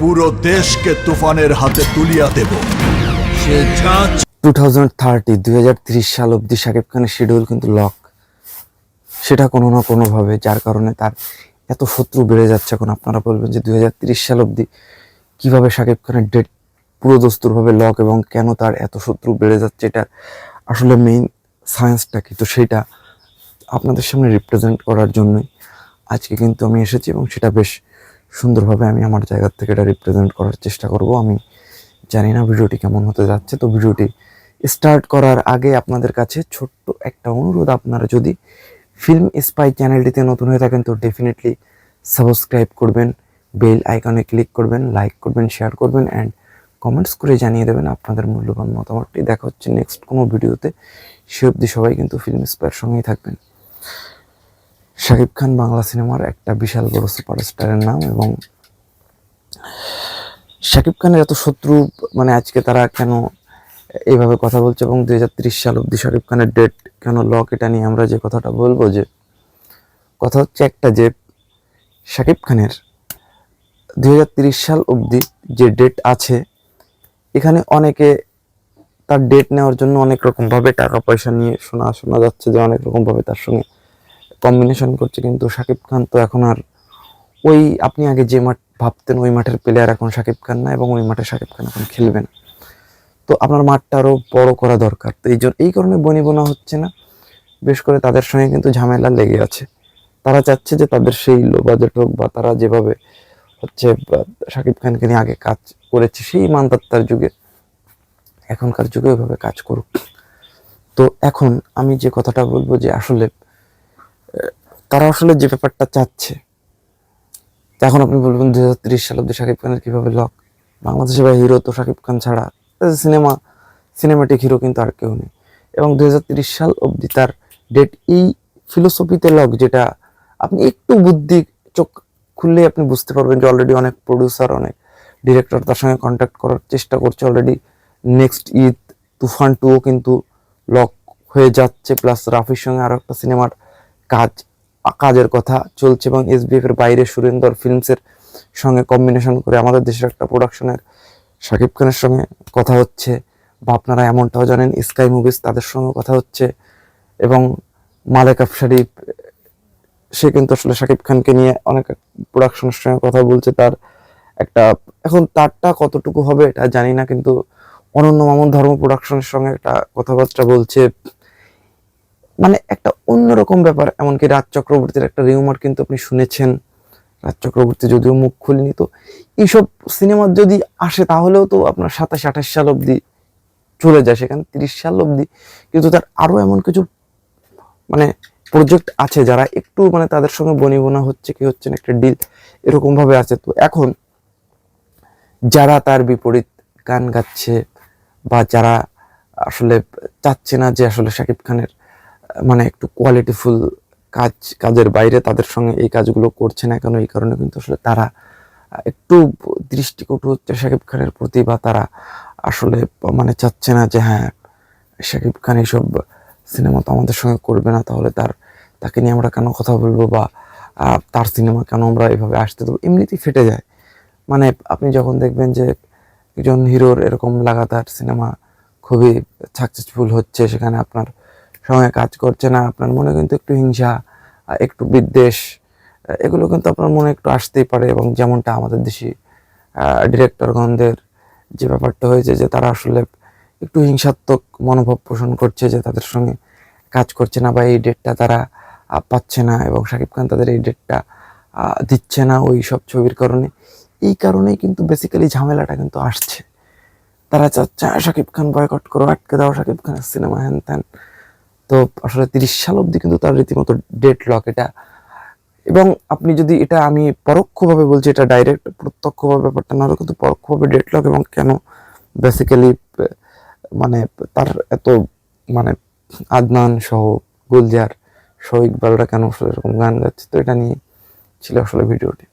পুরো দেশকে তুফানের হাতে তুলিয়া দেব। সে যা টু থাউজেন্ড থার্টি দুই হাজার তিরিশ সাল অব্দি শাকিব খানের শিডিউল কিন্তু লক সেটা কোনো না কোনোভাবে, যার কারণে তার এত শত্রু বেড়ে যাচ্ছে। এখন আপনারা বলবেন যে দুই হাজার তিরিশ সাল অব্দি কীভাবে শাকিব খানের ডেট পুরো দস্তুরভাবে লক এবং কেন তার এত শত্রু বেড়ে যাচ্ছে এটার আসলে মেইন সায়েন্সটা কি? তো সেটা আপনাদের সামনে রিপ্রেজেন্ট করার জন্যই আজকে কিন্তু আমি এসেছি এবং সেটা বেশ সুন্দরভাবে আমি আমার জায়গা থেকে এটা রিপ্রেজেন্ট করার চেষ্টা করব। আমি জানি না ভিডিওটি কেমন হতে যাচ্ছে। তো ভিডিওটি স্টার্ট করার আগে আপনাদের কাছে ছোট্ট একটা অনুরোধ। আপনারা যদি ফিল্ম স্পাই চ্যানেলটিতে নতুন হয়ে থাকেন, তো ডেফিনেটলি সাবস্ক্রাইব করবেন বেল আইকনে ক্লিক করবেন লাইক করবেন শেয়ার করবেন অ্যান্ড কমেন্টস করে জানিয়ে দেবেন আপনাদের মূল্যবান মতামতটি। দেখা হচ্ছে নেক্সট কোনো ভিডিওতে। সে অবধি সবাই কিন্তু ফিল্ম স্পাইয়ের সঙ্গেই থাকবেন। শাকিব খান বাংলা সিনেমার একটা বিশাল বড় সুপারস্টারের নাম এবং শাকিব খানের এত শত্রু মানে আজকে তারা কেন এইভাবে কথা বলছে এবং দুই হাজার তিরিশ সাল অব্দি শাকিব খানের ডেট কেন লক এটা নিয়ে আমরা যে কথাটা বলব যে কথা হচ্ছে একটা যে শাকিব খানের তিরিশ সাল অবধি যে ডেট আছে, এখানে অনেকে তার ডেট নেওয়ার জন্য অনেক রকমভাবে টাকা পয়সা নিয়ে শোনা শোনা যাচ্ছে যে অনেক রকমভাবে তার সঙ্গে কম্বিনেশন করছে কিন্তু শাকিব খান তো এখন আর ওই আপনি আগে যে মাঠ ভাবতেন ওই মাঠের প্লেয়ার এখন শাকিব খান না এবং ওই মাঠে শাকিব খান এখন খেলবে না। তো আপনার মাঠটা আরও বড় করা দরকার। তো এই জন্য, এই কারণে বনিবনা হচ্ছে না। বেশ করে তাদের সঙ্গে কিন্তু ঝামেলা লেগে আছে। তারা চাচ্ছে যে তাদের সেই লো বাজেট হোক বা তারা যেভাবে হচ্ছে শাকিব খানকে নিয়ে আগে কাজ করেছে, সেই মানতাত্তার যুগে, এখনকার যুগে ওইভাবে কাজ করুক। তো এখন আমি যে কথাটা বলব যে আসলে তারা আসলে যে ব্যাপারটা চাচ্ছে এখন আপনি বলবেন দুই হাজার তিরিশ সাল অব্দি শাকিব খানের কীভাবে লক বাংলাদেশে বা হিরো তো শাকিব খান ছাড়া। সিনেমা সিনেমাটিক হিরো কিন্তু আর কেউ নেই। এবং দু হাজার তিরিশ সাল অবধি তার ডেট এই ফিলোসফিতে লক যেটা আপনি একটু বুদ্ধি, চোখ খুললেই আপনি বুঝতে পারবেন যে অলরেডি অনেক প্রডিউসার অনেক ডিরেক্টর তার সঙ্গে কন্ট্যাক্ট করার চেষ্টা করছে অলরেডি নেক্সট ঈদ, তুফান টুও কিন্তু লক হয়ে যাচ্ছে প্লাস রাফির সঙ্গে আরও একটা সিনেমার কাজ, কাজের কথা চলছে এবং এসবিএফ এর বাইরে সুরেন্দর ফিল্মসের সঙ্গে কম্বিনেশন করে আমাদের দেশের একটা প্রোডাকশনের শাকিব খানের সঙ্গে কথা হচ্ছে বা আপনারা এমনটাও জানেন স্কাই মুভিজ তাদের সঙ্গে কথা হচ্ছে এবং মালেক আফসারি সে কিন্তু আসলে শাকিব খানকে নিয়ে অনেক প্রোডাকশনের সঙ্গে কথা বলছে, তার একটা, এখন তারটা কতটুকু হবে এটা জানি না, কিন্তু অনন্য মামুন ধর্ম প্রোডাকশনের সঙ্গে একটা কথাবার্তা বলছে। মানে একটা অন্যরকম ব্যাপার, এমনকি রাজ চক্রবর্তীর একটা রিউমার কিন্তু আপনি শুনেছেন। রাজ চক্রবর্তী যদিও মুখ খুলেনি, তো এইসব সিনেমা যদি আসে তাহলেও তো আপনার সাতাশ, আঠাশ সাল অবধি চলে যায়, সেখানে তিরিশ সাল অবধি। কিন্তু তার আরও এমন কিছু মানে প্রজেক্ট আছে যারা একটু মানে তাদের সঙ্গে বনিবনা হচ্ছে, কি হচ্ছে না একটা ডিল এরকমভাবে আছে। তো এখন যারা তার বিপরীত গান গাচ্ছে বা যারা আসলে চাচ্ছে না যে আসলে শাকিব খানের মানে একটু কোয়ালিটিফুল কাজ, কাজের বাইরে তাদের সঙ্গে এই কাজগুলো করছে না কেন? এই কারণে কিন্তু আসলে তারা একটু দৃষ্টিকটু হচ্ছে শাকিব খানের প্রতি বা তারা আসলে মানে চাচ্ছে না যে হ্যাঁ শাকিব খান এইসব সিনেমা তো আমাদের সঙ্গে করবে না, তাহলে তার, তাকে নিয়ে আমরা কেন কথা বলব বা তার সিনেমা কেন আমরা এভাবে আসতে দেবো? এমনিতেই ফেটে যায়। মানে আপনি যখন দেখবেন যে একজন হিরোর এরকম লাগাতার সিনেমা খুবই সাকসেসফুল হচ্ছে, সেখানে আপনার সঙ্গে কাজ করছে না আপনার মনে কিন্তু একটু হিংসা একটু বিদ্বেষ এগুলো কিন্তু আপনার মনে একটু আসতেই পারে এবং যেমনটা আমাদের দেশি ডিরেক্টরগণদের যে ব্যাপারটা হয়েছে যে তারা আসলে একটু হিংসাত্মক মনোভাব পোষণ করছে যে তাদের সঙ্গে কাজ করছে না বা এই ডেটটা তারা পাচ্ছে না এবং শাকিব খান তাদের এই ডেটটা দিচ্ছে না ওই সব ছবির কারণে। এই কারণেই কিন্তু বেসিক্যালি ঝামেলাটা কিন্তু আসছে। তারা চাচ্ছে "আহ, শাকিব খান বয়কট করো আটকে দাও শাকিব খানের সিনেমা হ্যান ত্যান। তো আসলে তিরিশ সাল অবধি কিন্তু তার রীতিমতো ডেট লক এটা। এবং আপনি যদি এটা আমি পরোক্ষভাবে বলছি, এটা ডাইরেক্ট প্রত্যক্ষভাবে ব্যাপারটা না হলেও কিন্তু পরোক্ষভাবে ডেট লক এবং কেন বেসিক্যালি মানে তার এত মানে আদনান সহ গুলজার সহ ইকবালরা কেন আসলে এরকম গান গাচ্ছে, তো এটা নিয়ে ছিল আসলে ভিডিওটি।